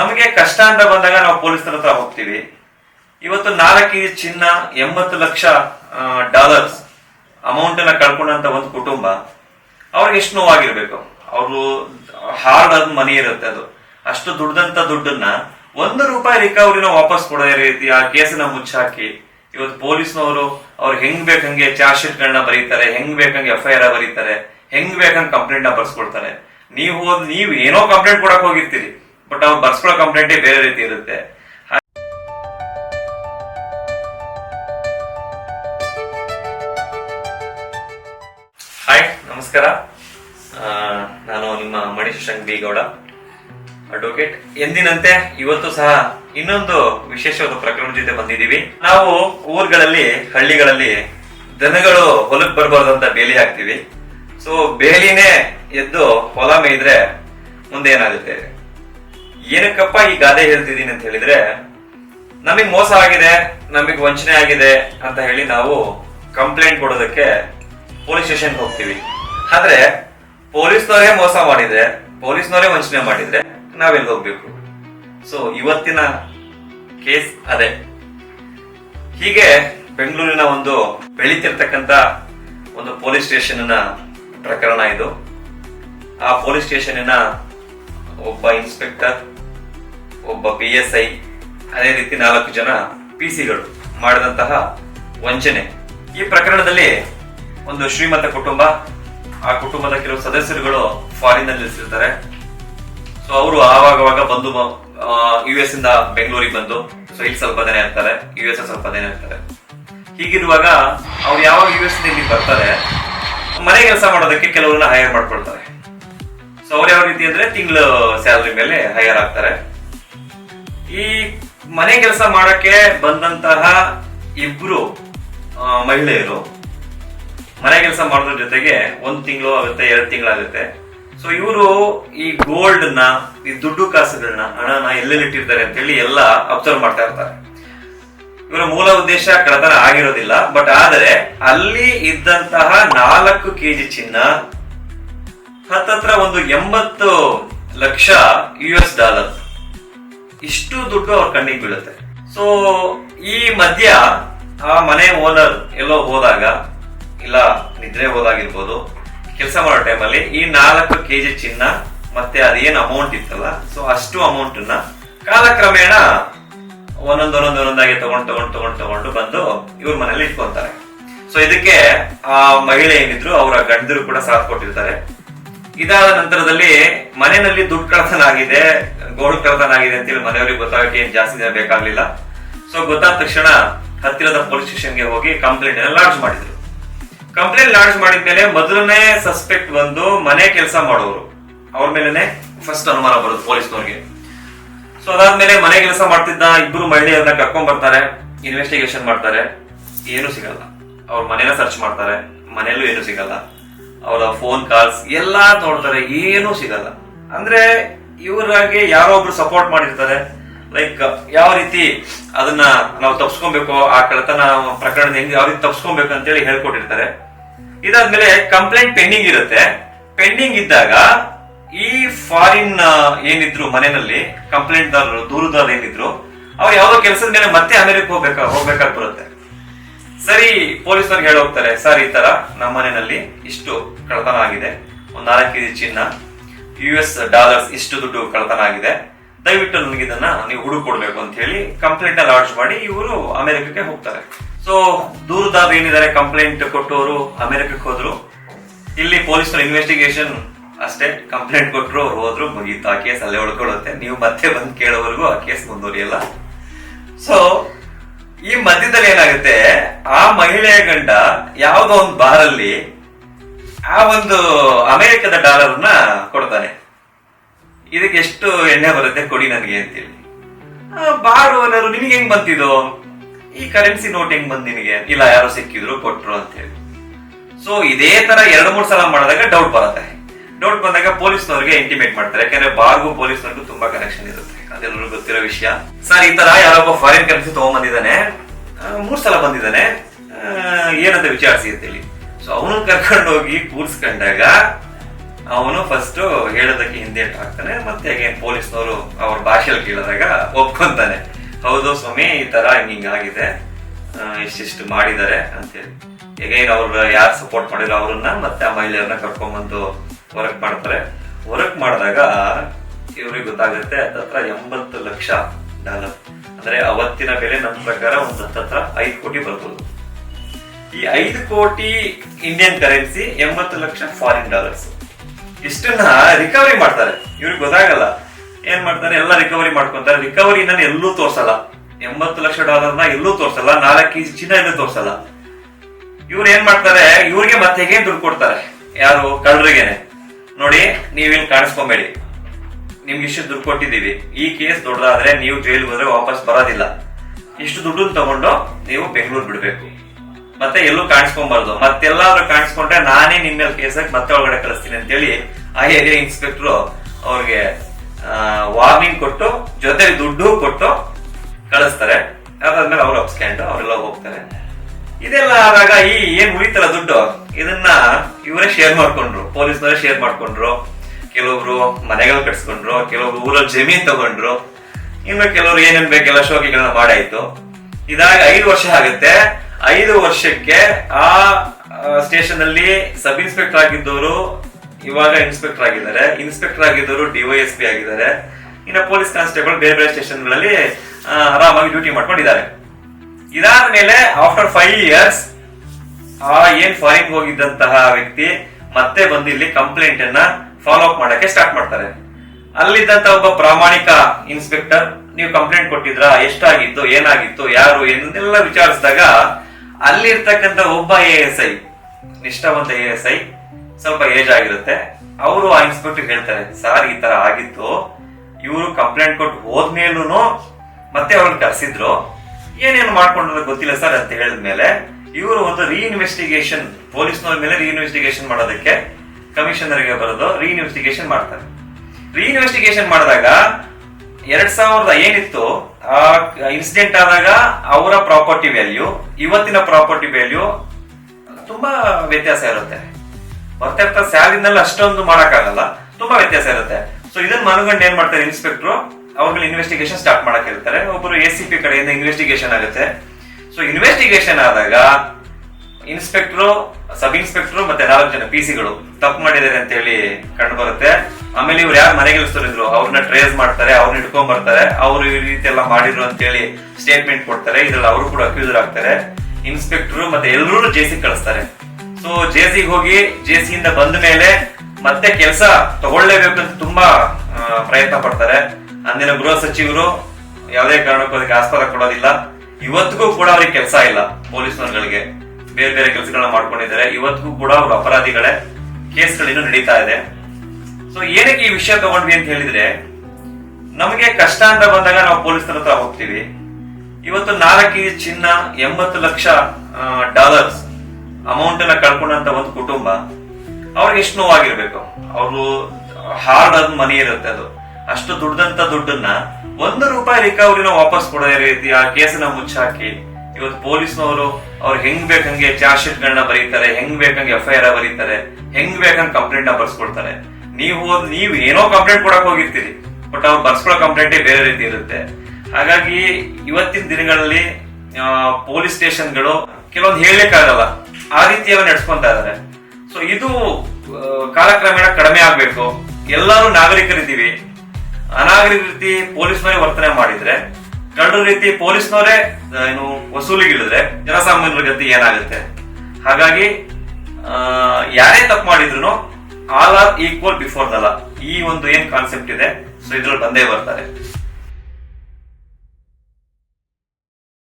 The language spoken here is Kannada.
ನಮಗೆ ಕಷ್ಟ ಅಂತ ಬಂದಾಗ ನಾವು ಪೊಲೀಸರ ಹತ್ರ ಹೋಗ್ತೀವಿ. ಇವತ್ತು ನಾಲ್ಕು ಚಿನ್ನ ಎಂಬತ್ತು ಲಕ್ಷ ಡಾಲರ್ಸ್ ಅಮೌಂಟ್ ಅನ್ನ ಕಳ್ಕೊಂಡಂತ ಒಂದು ಕುಟುಂಬ, ಅವ್ರಿಗೆ ಎಷ್ಟು ನೋವಾಗಿರ್ಬೇಕು? ಅವರು ಹಾರ್ಡ್ ಅದ್ ಮನಿ ಇರುತ್ತೆ ಅದು. ಅಷ್ಟು ದುಡ್ಡಂತ ದುಡ್ಡನ್ನ ಒಂದು ರೂಪಾಯಿ ರಿಕವರಿನ ವಾಪಸ್ ಕೊಡೋ ರೀತಿ ಆ ಕೇಸನ್ನ ಮುಚ್ಚಾಕಿ, ಇವತ್ತು ಪೊಲೀಸ್ನವರು ಅವ್ರು ಹೆಂಗ್ ಬೇಕಂಗೆ ಚಾರ್ಜ್ ಶೀಟ್ ಗಳನ್ನ ಬರೀತಾರೆ, ಹೆಂಗ್ ಬೇಕಂಗೆ ಎಫ್ ಐ ಆರ್ ಬರೀತಾರೆ, ಹೆಂಗ್ ಬೇಕಂಗೆ ಕಂಪ್ಲೇಂಟ್ನ ಬರ್ಸ್ಕೊಡ್ತಾರೆ. ನೀವು ನೀವು ಏನೋ ಕಂಪ್ಲೇಂಟ್ ಕೊಡಕ್ ಹೋಗಿರ್ತೀರಿ. ಬಟ್ ಅವ್ರು ಬರ್ಸ್ಕೊಳ್ಳೋ ಕಂಪ್ಲೇಂಟೇ ಬೇರೆ ರೀತಿ ಇರುತ್ತೆ. ಹಾಯ್ ನಮಸ್ಕಾರ. ನಾನು ನಿಮ್ಮ ಮಣಿ ಶಶಾಂಕ್ ಬಿ ಗೌಡ. ಅಡ್ವೊಕೇಟ್ ಎಂದಿನಂತೆ ಇವತ್ತು ಸಹ ಇನ್ನೊಂದು ವಿಶೇಷವಾದ ಪ್ರಕರಣ ಜೊತೆ ಬಂದಿದ್ದೀವಿ. ನಾವು ಊರುಗಳಲ್ಲಿ, ಹಳ್ಳಿಗಳಲ್ಲಿ ದನಗಳು ಹೊಲಕ್ ಬರಬಾರ್ದು ಅಂತ ಬೇಲಿ ಹಾಕ್ತಿವಿ. ಸೊ ಬೇಲಿನೇ ಎದ್ದು ಹೊಲ ಮೇಯ್ದ್ರೆ ಮುಂದೆ ಏನಾಗುತ್ತೆ? ಏನಕ್ಕಪ್ಪ ಈ ಗಾದೆ ಹೇಳ್ತಿದ್ದೀನಿ ಅಂತ ಹೇಳಿದ್ರೆ, ನಮಗ್ ಮೋಸ ಆಗಿದೆ, ನಮಗ್ ವಂಚನೆ ಆಗಿದೆ ಅಂತ ಹೇಳಿ ನಾವು ಕಂಪ್ಲೇಂಟ್ ಕೊಡೋದಕ್ಕೆ ಪೊಲೀಸ್ ಸ್ಟೇಷನ್ ಹೋಗ್ತೀವಿ. ಆದ್ರೆ, ಪೊಲೀಸ್ನವರೇ ಮೋಸ ಮಾಡಿದ್ರೆ, ಪೊಲೀಸ್ನವರೇ ವಂಚನೆ ಮಾಡಿದ್ರೆ ನಾವೆಲ್ಲಿ ಹೋಗ್ಬೇಕು? ಸೊ ಇವತ್ತಿನ ಕೇಸ್ ಅದೇ. ಹೀಗೆ ಬೆಂಗಳೂರಿನ ಒಂದು ಬೆಳೀತಿರ್ತಕ್ಕಂತ ಒಂದು ಪೊಲೀಸ್ ಸ್ಟೇಷನ್ ಪ್ರಕರಣ ಇದು. ಆ ಪೊಲೀಸ್ ಸ್ಟೇಷನ್ ಒಬ್ಬ ಇನ್ಸ್ಪೆಕ್ಟರ್ ಒಬ್ಬ ಪಿ ಎಸ್ ಐ ಅದೇ ರೀತಿ ನಾಲ್ಕು ಜನ ಪಿ ಸಿಗಳು ಮಾಡಿದಂತಹ ವಂಚನೆ. ಈ ಪ್ರಕರಣದಲ್ಲಿ ಒಂದು ಶ್ರೀಮಂತ ಕುಟುಂಬ, ಆ ಕುಟುಂಬದ ಕೆಲವು ಸದಸ್ಯರುಗಳು ಫಾರಿನ್ ಅಲ್ಲಿ ಇರ್ತಾರೆ ಸೊ ಅವರು ಆವಾಗವಾಗ ಬಂದು ಯು ಎಸ್ ಇಂದ ಬೆಂಗಳೂರಿಗೆ ಬಂದು ಸೊ ಇಲ್ಲಿ ಸ್ವಲ್ಪ ದಿನ ಇರ್ತಾರೆ ಯು ಎಸ್ ಸ್ವಲ್ಪ ದಿನ ಇರ್ತಾರೆ. ಹೀಗಿರುವಾಗ ಅವ್ರು ಯಾವಾಗ ಯು ಎಸ್ ಇಲ್ಲಿ ಬರ್ತಾರೆ, ಮನೆ ಕೆಲಸ ಮಾಡೋದಕ್ಕೆ ಕೆಲವರನ್ನ ಹೈಯರ್ ಮಾಡ್ಕೊಳ್ತಾರೆ. ಸೊ ಅವ್ರು ಯಾವ ರೀತಿ ಅಂದ್ರೆ ತಿಂಗಳು ಸ್ಯಾಲರಿ ಮೇಲೆ ಹೈಯರ್ ಆಗ್ತಾರೆ. ಈ ಮನೆ ಕೆಲಸ ಮಾಡಕ್ಕೆ ಬಂದಂತಹ ಇಬ್ರು ಮಹಿಳೆಯರು ಮನೆ ಕೆಲಸ ಮಾಡೋದ್ರ ಜೊತೆಗೆ ಒಂದ್ ತಿಂಗಳು ಆಗುತ್ತೆ, ಎರಡು ತಿಂಗಳಾಗುತ್ತೆ. ಸೊ ಇವರು ಈ ಗೋಲ್ಡ್ನ, ಈ ದುಡ್ಡು ಕಾಸುಗಳನ್ನ ಹಣನ ಎಲ್ಲೆಲ್ಲಿ ಇಟ್ಟಿರ್ತಾರೆ ಅಂತ ಹೇಳಿ ಎಲ್ಲ ಅಬ್ಸರ್ವ್ ಮಾಡ್ತಾ ಇರ್ತಾರೆ. ಇವರ ಮೂಲ ಉದ್ದೇಶ ಕಳ್ಳತನ ಆಗಿರೋದಿಲ್ಲ ಬಟ್ ಆದರೆ ಅಲ್ಲಿ ಇದ್ದಂತಹ ನಾಲ್ಕು ಕೆಜಿ ಚಿನ್ನ, ಹತ್ತತ್ರ ಒಂದು ಎಂಬತ್ತು ಲಕ್ಷ ಯು ಎಸ್ ಡಾಲರ್ ಇಷ್ಟು ದುಡ್ಡು ಅವ್ರ ಕಣ್ಣಿಗೆ ಬೀಳುತ್ತೆ. ಸೊ ಈ ಮಧ್ಯ ಆ ಮನೆ ಓನರ್ ಎಲ್ಲೋ ಹೋದಾಗ, ಇಲ್ಲ, ನಿದ್ರೆ ಹೋದಾಗಿರ್ಬೋದು, ಕೆಲಸ ಮಾಡೋ ಟೈಮಲ್ಲಿ ಈ ನಾಲ್ಕು ಕೆ ಜಿ ಚಿನ್ನ, ಮತ್ತೆ ಅದೇನು ಅಮೌಂಟ್ ಇತ್ತಲ್ಲ ಸೊ ಅಷ್ಟು ಅಮೌಂಟ್ನ ಕಾಲಕ್ರಮೇಣ ಒಂದೊಂದು ಒಂದೊಂದು ಒಂದೊಂದಾಗಿ ತಗೊಂಡು ತಗೊಂಡು ತಗೊಂಡು ತಗೊಂಡು ಬಂದು ಇವ್ರ ಮನೇಲಿ ಇಟ್ಕೊಂತಾರೆ. ಸೊ ಇದಕ್ಕೆ ಆ ಮಹಿಳೆ ಏನಿದ್ರು, ಅವರ ಗಂಡರು ಕೂಡ ಸಾಥ್ ಕೊಟ್ಟಿರ್ತಾರೆ. ಇದಾದ ನಂತರದಲ್ಲಿ ಮನೆಯಲ್ಲಿ ದುಡ್ಡು ಕಳತನ ಆಗಿದೆ ಗೋಲ್ಡ್ ಕಳ್ತನ ಆಗಿದೆ ಅಂತೇಳಿ ಮನೆಯವರಿಗೆ ಗೊತ್ತಾಗಕ್ಕೆ ಏನ್ ಜಾಸ್ತಿ ದಿನ ಬೇಕಾಗ್ಲಿಲ್ಲ. ಸೊ ಗೊತ್ತಾದ ತಕ್ಷಣ ಹತ್ತಿರದ ಪೊಲೀಸ್ ಸ್ಟೇಷನ್ಗೆ ಹೋಗಿ ಕಂಪ್ಲೇಂಟ್ ಲಾಡ್ಜ್ ಮಾಡಿದ್ರು. ಕಂಪ್ಲೇಂಟ್ ಲಾಡ್ಜ್ ಮಾಡಿದ್ಮೇಲೆ ಮೊದಲನೇ ಸಸ್ಪೆಕ್ಟ್ ಬಂದು ಮನೆ ಕೆಲಸ ಮಾಡೋರು. ಅವ್ರ ಮೇಲೆನೆ ಫಸ್ಟ್ ಅನುಮಾನ ಬರುತ್ತೆ ಪೊಲೀಸ್ನವ್ರಿಗೆ. ಸೊ ಅದಾದ್ಮೇಲೆ ಮನೆ ಕೆಲಸ ಮಾಡ್ತಿದ್ದ ಇಬ್ರು ಮಹಿಳೆಯರನ್ನ ಕರ್ಕೊಂಡ್ ಬರ್ತಾರೆ ಇನ್ವೆಸ್ಟಿಗೇಷನ್ ಮಾಡ್ತಾರೆ. ಏನು ಸಿಗಲ್ಲ. ಅವ್ರ ಮನೇನ ಸರ್ಚ್ ಮಾಡ್ತಾರೆ, ಮನೆಯಲ್ಲೂ ಏನು ಸಿಗಲ್ಲ. ಅವರ ಫೋನ್ ಕಾಲ್ಸ್ ಎಲ್ಲ ನೋಡ್ತಾರೆ ಏನೂ ಸಿಗಲ್ಲ. ಅಂದ್ರೆ ಇವರಾಗೆ ಯಾರೋ ಒಬ್ರು ಸಪೋರ್ಟ್ ಮಾಡಿರ್ತಾರೆ. ಲೈಕ್ ಯಾವ ರೀತಿ ಅದನ್ನ ನಾವು ತಪ್ಸ್ಕೊಬೇಕು, ಆ ಕಳತನ ಪ್ರಕರಣ ಹೆಂಗ್ ಯಾವ ರೀತಿ ತಪ್ಸ್ಕೊಬೇಕು ಅಂತೇಳಿ ಹೇಳ್ಕೊಟ್ಟಿರ್ತಾರೆ. ಇದಾದ್ಮೇಲೆ ಕಂಪ್ಲೇಂಟ್ ಪೆಂಡಿಂಗ್ ಇರುತ್ತೆ. ಪೆಂಡಿಂಗ್ ಇದ್ದಾಗ ಈ ಫಾರಿನ್ ಏನಿದ್ರು ಮನೆಯಲ್ಲಿ ಕಂಪ್ಲೇಂಟ್ ದಾರರು ದೂರುದಾರರು ಏನಿದ್ರು, ಅವ್ರು ಯಾವ್ದೋ ಕೆಲಸದ ಮೇಲೆ ಮತ್ತೆ ಅಮೆರಿಕ ಹೋಗಬೇಕಾ ಹೋಗ್ಬೇಕಾಗಿ ಬರುತ್ತೆ. ಸರಿ ಪೊಲೀಸರಿಗೆ ಹೇಳಿ ಹೋಗ್ತಾರೆ. ಸರ್, ಈ ತರ ನಮ್ಮ ಮನೆಯಲ್ಲಿ ಇಷ್ಟು ಕಳ್ಳತನ ಆಗಿದೆ. ಒಂದ್ ನಾಲ್ಕು ಕೆಜಿ ಚಿನ್ನ ಯು ಎಸ್ ಡಾಲರ್ಸ್ ಇಷ್ಟು ದುಡ್ಡು ಕಳ್ಳತನ ಆಗಿದೆ. ದಯವಿಟ್ಟು ನನಗೆ ಇದನ್ನ ನೀವು ಹುಡುಕ್ ಕೊಡ್ಬೇಕು ಅಂತ ಹೇಳಿ ಕಂಪ್ಲೇಂಟ್ ಲಾಡ್ಜ್ ಮಾಡಿ ಇವರು ಅಮೆರಿಕಕ್ಕೆ ಹೋಗ್ತಾರೆ. ಸೊ ದೂರದಾರ ಏನಿದ್ದಾರೆ ಕಂಪ್ಲೇಂಟ್ ಕೊಟ್ಟವರು ಅಮೆರಿಕಕ್ಕೆ ಹೋದ್ರು. ಇಲ್ಲಿ ಪೊಲೀಸರು ಇನ್ವೆಸ್ಟಿಗೇಷನ್ ಅಷ್ಟೇ ಕಂಪ್ಲೇಂಟ್ ಕೊಟ್ಟರು ಅವ್ರು ಹೋದ್ರು. ಮುಗೀತು. ಆ ಕೇಸ್ ಅಲ್ಲೇ ಉಳ್ಕೊಳ್ಳುತ್ತೆ. ನೀವು ಮತ್ತೆ ಬಂದು ಕೇಳೋವರೆಗೂ ಆ ಕೇಸ್ ಮುಂದುವರಿಯಲ್ಲ. ಸೊ ಈ ಮಧ್ಯದಲ್ಲಿ ಏನಾಗುತ್ತೆ? ಆ ಮಹಿಳೆಯ ಗಂಡ ಯಾವ್ದೋ ಒಂದು ಬಾರಲ್ಲಿ ಆ ಒಂದು ಅಮೆರಿಕದ ಡಾಲರ್ನ ಕೊಡ್ತಾನೆ. ಇದಕ್ಕೆ ಎಷ್ಟು ಎಣ್ಣೆ ಬರುತ್ತೆ ಕೊಡಿ ನನಗೆ ಅಂತೇಳಿ ಬಾರ್ ಓನರು ನಿನಗೆ ಹೆಂಗ್ ಬಂತಿದೋ? ಈ ಕರೆನ್ಸಿ ನೋಟ್ ಹೆಂಗ್ ಬಂದ್ ನಿನಗೆ? ಇಲ್ಲ, ಯಾರೋ ಸಿಕ್ಕಿದ್ರು, ಕೊಟ್ರು ಅಂತ ಹೇಳಿ. ಸೊ ಇದೇ ತರ ಎರಡು ಮೂರು ಸಲ ಮಾಡಿದಾಗ ಡೌಟ್ ಬರುತ್ತೆ. ಡೌಟ್ ಬಂದಾಗ ಪೊಲೀಸ್ನವ್ರಿಗೆ ಇಂಟಿಮೇಟ್ ಮಾಡ್ತಾರೆ. ಯಾಕಂದ್ರೆ ಬಾರ್ಗೂ ಪೊಲೀಸ್ನವ್ರಿಗೂ ತುಂಬಾ ಕನೆಕ್ಷನ್ ಇರುತ್ತೆ. ಅದೆಲ್ಲ ಗೊತ್ತಿರೋ ವಿಷಯ. ಸರ್, ಈ ತರ ಯಾರೊಬ್ಬ ಫಾರಿನ್ ಕರೆನ್ಸಿ ತಗೊಂಡ್ಬಂದಿದ್ದಾನೆ ಮೂರ್ ಸಲ ಬಂದಿದ್ದಾನೆ. ಏನಂತ ವಿಚಾರಿಸಿ ಅಂತೇಳಿ. ಸೊ ಅವನು ಕರ್ಕೊಂಡು ಹೋಗಿ ಕೂರಿಸ್ಕೊಂಡಾಗ ಅವನು ಫಸ್ಟ್ ಹೇಳೋದಕ್ಕೆ ಹಿಂದೆ ಹಾಕ್ತಾನೆ. ಮತ್ತೆ ಅಗೇನ್ ಪೊಲೀಸ್ನವರು ಅವ್ರ ಭಾಷೆಯಲ್ಲಿ ಕೇಳಿದಾಗ ಒಪ್ಕೊಂತಾನೆ. ಹೌದು ಸ್ವಾಮಿ, ಈ ತರ ಹಿಂಗಾಗಿದೆ ಇಷ್ಟಿಷ್ಟು ಮಾಡಿದ್ದಾರೆ ಅಂತೇಳಿ. ಹೇಗೆ ಅವ್ರ ಯಾರು ಸಪೋರ್ಟ್ ಮಾಡಿರೋ ಅವ್ರನ್ನ, ಮತ್ತೆ ಆ ಮಹಿಳೆಯರನ್ನ ಕರ್ಕೊಂಡ್ಬಂದು ವರ್ಕ್ ಮಾಡ್ತಾರೆ. ವರ್ಕ್ ಮಾಡಿದಾಗ ಇವ್ರಿಗೆ ಗೊತ್ತಾಗುತ್ತೆ ಹತ್ತತ್ರ ಎಂಬತ್ತು ಲಕ್ಷ ಡಾಲರ್ ಅಂದ್ರೆ ಅವತ್ತಿನ ಬೆಲೆ ನಮ್ಮ ಪ್ರಕಾರ ಒಂದು ಹತ್ತತ್ರ ಐದು ಕೋಟಿ ಬರ್ಬೋದು ಈ ಐದು ಕೋಟಿ ಇಂಡಿಯನ್ ಕರೆನ್ಸಿ ಎಂಬತ್ತು ಲಕ್ಷ ಫಾರಿನ್ ಡಾಲರ್ಸ್ ಇಷ್ಟನ್ನ ರಿಕವರಿ ಮಾಡ್ತಾರೆ. ಇವ್ರಿಗೆ ಗೊತ್ತಾಗಲ್ಲ. ಏನ್ ಮಾಡ್ತಾರೆ? ಎಲ್ಲ ರಿಕವರಿ ಮಾಡ್ಕೊಂತಾರೆ. ನಾನು ಎಲ್ಲೂ ತೋರ್ಸಲ್ಲ. ಎಂಬತ್ತು ಲಕ್ಷ ಡಾಲರ್ನ ಎಲ್ಲೂ ತೋರ್ಸಲ್ಲ. ನಾಲ್ಕು ಕೆಜಿ ಚಿನ್ನ ಎಲ್ಲೂ ತೋರ್ಸಲ್ಲ. ಇವ್ರು ಏನ್ ಮಾಡ್ತಾರೆ? ಇವ್ರಿಗೆ ಮತ್ತೆ ಹೇಗೆ ದುಡ್ಡು ಕೊಡ್ತಾರೆ? ಯಾರು? ಕಳ್ಳರಿಗೆನೆ. ನೋಡಿ, ನೀವೇನ್ ಕಾಣಿಸ್ಕೊಂಬೇಡಿ. ನಿಮ್ಗೆ ಇಷ್ಟು ದುಡ್ಡು ಕೊಟ್ಟಿದ್ದೀವಿ. ಈ ಕೇಸ್ ದೊಡ್ಡದಾದ್ರೆ ನೀವು ಜೈಲ್ ಹೋದ್ರೆ ವಾಪಸ್ ಬರೋದಿಲ್ಲ. ಇಷ್ಟು ದುಡ್ಡು ತಗೊಂಡು ನೀವು ಬೆಂಗಳೂರು ಬಿಡಬೇಕು. ಮತ್ತೆ ಎಲ್ಲೂ ಕಾಣಿಸ್ಕೊಂಬಾರ್ದು. ಮತ್ತೆಲ್ಲಾದ್ರೂ ಕಾಣಿಸ್ಕೊಂಡ್ರೆ ನಾನೇ ನಿಮ್ಮ ಮೇಲೆ ಕೇಸಾಗಿ ಮತ್ತೆ ಒಳಗಡೆ ಕಳಿಸ್ತೀನಿ ಅಂತೇಳಿ ಆ ಏರಿಯಾ ಇನ್ಸ್ಪೆಕ್ಟರ್ ಅವ್ರಿಗೆ ವಾರ್ನಿಂಗ್ ಕೊಟ್ಟು ಜೊತೆಗೆ ದುಡ್ಡು ಕೊಟ್ಟು ಕಳಿಸ್ತಾರೆ. ಅದಾದ್ಮೇಲೆ ಅವ್ರು ಅಪ್ಸ್ಕ್ಯಾಂಡು ಅವರೆಲ್ಲ ಹೋಗ್ತಾರೆ. ಇದೆಲ್ಲ ಆದಾಗ ಈ ಏನ್ ಉಳಿತಲ್ಲ ದುಡ್ಡು? ಇದನ್ನ ಇವರೇ ಶೇರ್ ಮಾಡ್ಕೊಂಡ್ರು, ಪೊಲೀಸ್ನವರೇ ಶೇರ್ ಮಾಡ್ಕೊಂಡ್ರು, ಕೆಲವೊಬ್ರು ಮನೆಗಳು ಕಟ್ಸ್ಕೊಂಡ್ರು, ಕೆಲವೊಬ್ರು ಊರಲ್ಲಿ ಜಮೀನ್ ತಗೊಂಡ್ರು. ಇನ್ನು ಕೆಲವರು ಏನೇನ್ ಬೇಕೆಲ್ಲ ಶೋಕಿಗಳನ್ನ ಮಾಡಾಯ್ತು. ಇದಾಗ ಐದು ವರ್ಷ ಆಗುತ್ತೆ. ಐದು ವರ್ಷಕ್ಕೆ ಆ ಸ್ಟೇಷನ್ ಅಲ್ಲಿ ಸಬ್ ಇನ್ಸ್ಪೆಕ್ಟರ್ ಆಗಿದ್ದವರು ಇವಾಗ ಇನ್ಸ್ಪೆಕ್ಟರ್ ಆಗಿದ್ದಾರೆ. ಇನ್ಸ್ಪೆಕ್ಟರ್ ಆಗಿದ್ದವರು ಡಿವೈಎಸ್ಪಿ ಆಗಿದ್ದಾರೆ. ಇನ್ನು ಪೊಲೀಸ್ ಕಾನ್ಸ್ಟೇಬಲ್ ಬೇರೆ ಬೇರೆ ಸ್ಟೇಷನ್ಗಳಲ್ಲಿ ಆರಾಮಾಗಿ ಡ್ಯೂಟಿ ಮಾಡ್ಕೊಂಡಿದ್ದಾರೆ. ಇದಾದ ಮೇಲೆ ಆಫ್ಟರ್ ಫೈವ್ ಇಯರ್ಸ್ ಆ, ಏನ್ ಫಾರಿನ್ ಹೋಗಿದ್ದಂತಹ ವ್ಯಕ್ತಿ ಮತ್ತೆ ಬಂದು ಇಲ್ಲಿ ಕಂಪ್ಲೇಂಟ್ ಅನ್ನ ಫಾಲೋ ಅಪ್ ಮಾಡಕ್ಕೆ ಸ್ಟಾರ್ಟ್ ಮಾಡ್ತಾರೆ. ಅಲ್ಲಿದ್ದಂತ ಒಬ್ಬ ಪ್ರಾಮಾಣಿಕ ಇನ್ಸ್ಪೆಕ್ಟರ್ ನೀವು ಕಂಪ್ಲೇಂಟ್ ಕೊಟ್ಟಿದ್ರ, ಎಷ್ಟಾಗಿತ್ತು, ಏನಾಗಿತ್ತು, ಯಾರು, ಏನೆಲ್ಲ ವಿಚಾರಿಸಿದಾಗ ಅಲ್ಲಿರ್ತಕ್ಕಂಥ ಒಬ್ಬ ಎ ಎಸ್ ಐ ನಿಷ್ಠಾವಂತ ಎ ಎಸ್ ಐ ಸ್ವಲ್ಪ ಏಜ್ ಆಗಿರುತ್ತೆ. ಅವರು ಆ ಇನ್ಸ್ಪೆಕ್ಟರ್ ಹೇಳ್ತಾರೆ, ಸರ್, ಈ ತರ ಆಗಿತ್ತು. ಇವರು ಕಂಪ್ಲೇಂಟ್ ಕೊಟ್ಟು ಹೋದ್ಮೇಲೂ ಮತ್ತೆ ಅವ್ರನ್ನ ಕರೆಸಿದ್ರು. ಏನೇನು ಮಾಡ್ಕೊಂಡ್ರೆ ಗೊತ್ತಿಲ್ಲ ಸರ್? ಅಂತ ಹೇಳಿದ್ಮೇಲೆ ಇವರು ಒಂದು ರೀಇನ್ವೆಸ್ಟಿಗೇಷನ್ ಪೊಲೀಸ್ನವ್ರ ಮೇಲೆ ರೀಇನ್ವೆಸ್ಟಿಗೇಷನ್ ಮಾಡೋದಕ್ಕೆ ಕಮಿಷನರ್ಗೆ ರೀ ರೀಇನ್ವೆಸ್ಟಿಗೇಷನ್ ಮಾಡ್ತಾರೆ. ರೀಇನ್ವೆಸ್ಟಿಗೇಷನ್ ಮಾಡಿದಾಗ ಎರಡ್ ಸಾವಿರದ ಏನಿತ್ತು, ಆ ಇನ್ಸಿಡೆಂಟ್ ಆದಾಗ ಅವರ ಪ್ರಾಪರ್ಟಿ ವ್ಯಾಲ್ಯೂ ಇವತ್ತಿನ ಪ್ರಾಪರ್ಟಿ ವ್ಯಾಲ್ಯೂ ತುಂಬಾ ವ್ಯತ್ಯಾಸ ಇರುತ್ತೆ. ಬರ್ತಾ ಸ್ಯಾಲರಿನಲ್ಲಿ ಅಷ್ಟೊಂದು ಮಾಡೋಕ್ಕಾಗಲ್ಲ, ತುಂಬಾ ವ್ಯತ್ಯಾಸ ಇರುತ್ತೆ. ಸೊ ಇದನ್ನ ಮನಗಂಡು ಏನ್ ಮಾಡ್ತಾರೆ ಇನ್ಸ್ಪೆಕ್ಟರ್ ಅವ್ರ ಮೇಲೆ ಇನ್ವೆಸ್ಟಿಗೇಷನ್ ಸ್ಟಾರ್ಟ್ ಮಾಡಕ್ ಇರ್ತಾರೆ ಒಬ್ಬರು ಎ ಸಿ ಪಿ ಕಡೆಯಿಂದ ಇನ್ವೆಸ್ಟಿಗೇಷನ್ ಆಗುತ್ತೆ. ಸೊ ಇನ್ವೆಸ್ಟಿಗೇಷನ್ ಆದಾಗ ಇನ್ಸ್ಪೆಕ್ಟ್ರು ಸಬ್ ಇನ್ಸ್ಪೆಕ್ಟರ್ ಮತ್ತೆ ನಾಲ್ಕು ಜನ ಪಿ ಸಿಗಳು ತಪ್ಪು ಮಾಡಿದ್ದಾರೆ ಅಂತ ಹೇಳಿ ಕಂಡು ಬರುತ್ತೆ. ಆಮೇಲೆ ಇವ್ರು ಯಾರು ಮನೆಗೆಲ್ಸರಿದ್ರು ಅವ್ರನ್ನ ಟ್ರೇಸ್ ಮಾಡ್ತಾರೆ, ಅವ್ರನ್ನ ಇಟ್ಕೊಂಡ್ ಬರ್ತಾರೆ, ಅವ್ರು ಈ ರೀತಿ ಎಲ್ಲ ಮಾಡಿದ್ರು ಅಂತ ಹೇಳಿ ಸ್ಟೇಟ್ಮೆಂಟ್ ಕೊಡ್ತಾರೆ. ಇದ್ರಲ್ಲಿ ಅವರು ಕೂಡ ಅಕ್ಯೂಸರ್ ಆಗ್ತಾರೆ. ಇನ್ಸ್ಪೆಕ್ಟರ್ ಮತ್ತೆ ಎಲ್ಲರೂ ಸಿ ಕಳಿಸ್ತಾರೆ. ಸೊ ಜೆ ಸಿ ಹೋಗಿ ಜೆ ಸಿ ಇಂದ ಬಂದ ಮೇಲೆ ಮತ್ತೆ ಕೆಲಸ ತಗೊಳ್ಳೇಬೇಕು ಅಂತ ತುಂಬಾ ಪ್ರಯತ್ನ ಪಡ್ತಾರೆ. ಅಂದಿನ ಗೃಹ ಸಚಿವರು ಯಾವುದೇ ಕಾರಣಕ್ಕೂ ಅದಕ್ಕೆ ಆಸ್ಪದ ಕೊಡೋದಿಲ್ಲ. ಇವತ್ತಿಗೂ ಕೂಡ ಅವ್ರಿಗೆ ಕೆಲಸ ಇಲ್ಲ. ಪೊಲೀಸ್ನವರುಗಳಿಗೆ ಬೇರೆ ಬೇರೆ ಕೆಲಸಗಳನ್ನ ಮಾಡ್ಕೊಂಡಿದ್ದಾರೆ. ಇವತ್ತಿಗೂ ಕೂಡ ಅವ್ರ ಅಪರಾಧಿಗಳೇ ಕೇಸ್ಗಳಿನ್ನೂ ನಡೀತಾ ಇದೆ. ಸೊ ಏನಕ್ಕೆ ಈ ವಿಷಯ ತಗೊಂಡ್ವಿ ಅಂತ ಹೇಳಿದ್ರೆ, ನಮಗೆ ಕಷ್ಟ ಅಂತ ಬಂದಾಗ ನಾವು ಪೊಲೀಸರ ಹತ್ರ ಹೋಗ್ತೀವಿ. ಇವತ್ತು ನಾಲ್ಕು ಚಿನ್ನ ಎಂಬತ್ತು ಲಕ್ಷ ಡಾಲರ್ಸ್ ಅಮೌಂಟ್ ಅನ್ನ ಕಳ್ಕೊಂಡಂತ ಒಂದು ಕುಟುಂಬ, ಅವ್ರಿಗೆ ಎಷ್ಟು ನೋವಾಗಿರ್ಬೇಕು? ಅವರು ಹಾರ್ಡ್ ಅದ್ ಮನಿ ಇರುತ್ತೆ ಅದು. ಅಷ್ಟು ದುಡ್ಡಂತ ದುಡ್ಡನ್ನ ಒಂದು ರೂಪಾಯಿ ರಿಕವರಿನ ವಾಪಸ್ ಕೊಡೋ ರೀತಿ ಆ ಕೇಸನ್ನ ಮುಚ್ಚಾಕಿ, ಇವತ್ತು ಪೊಲೀಸ್ನವರು ಅವ್ರು ಹೆಂಗ್ ಬೇಕಂಗೆ ಚಾರ್ಜ್ ಶೀಟ್ ಗಳನ್ನ ಬರೀತಾರೆ, ಹೆಂಗ್ ಬೇಕಂಗೆ ಎಫ್ ಐ ಆರ್ ಬರೀತಾರೆ, ಹೆಂಗ್ ಬೇಕಂಗೆ ಕಂಪ್ಲೇಂಟ್ನ ಬರ್ಸ್ಕೊಡ್ತಾರೆ. ನೀವು ನೀವು ಏನೋ ಕಂಪ್ಲೇಂಟ್ ಕೊಡಕ್ ಹೋಗಿರ್ತೀರಿ ಬಟ್ ಅವ್ರು ಬರ್ಸ್ಕೊಳ್ಳೋ ಕಂಪ್ಲೇಂಟೇ ಬೇರೆ ರೀತಿ ಇರುತ್ತೆ. ಹಾಗಾಗಿ ಇವತ್ತಿನ ದಿನಗಳಲ್ಲಿ ಪೊಲೀಸ್ ಪೊಲೀಸ್ ಸ್ಟೇಷನ್ಗಳು ಕೆಲವೊಂದು ಹೇಳಲಿಕ್ಕಾಗಲ್ಲ, ಆ ರೀತಿಯಾಗಿ ನಡ್ಸ್ಕೊಂತಾ ಇದಾರೆ. ಸೊ ಇದು ಕಾಲಕ್ರಮೇಣ ಕಡಿಮೆ ಆಗ್ಬೇಕು. ಎಲ್ಲರೂ ನಾಗರಿಕರಿದ್ದೀವಿ. ಅನಾಗರಿಕ ರೀತಿ ಪೊಲೀಸ್ನವರೇ ವರ್ತನೆ ಮಾಡಿದ್ರೆ ಕಳ್ಳರ ರೀತಿ ಪೊಲೀಸ್ನವರೇ ಏನು ವಸೂಲಿಗಿಳಿದ್ರೆ ಜನಸಾಮಾನ್ಯರ ಗತಿ ಏನಾಗುತ್ತೆ? ಹಾಗಾಗಿ ಯಾರೇ ತಪ್ಪು ಮಾಡಿದ್ರು ಆಲ್ ಆರ್ ಈಕ್ವಲ್ ಬಿಫೋರ್ ದಲ್ಲ ಈ ಒಂದು ಏನ್ ಕಾನ್ಸೆಪ್ಟ್ ಇದೆ ಸೊ ಇದ್ರಲ್ಲಿ ಬಂದೇ ಬರ್ತಾರೆ.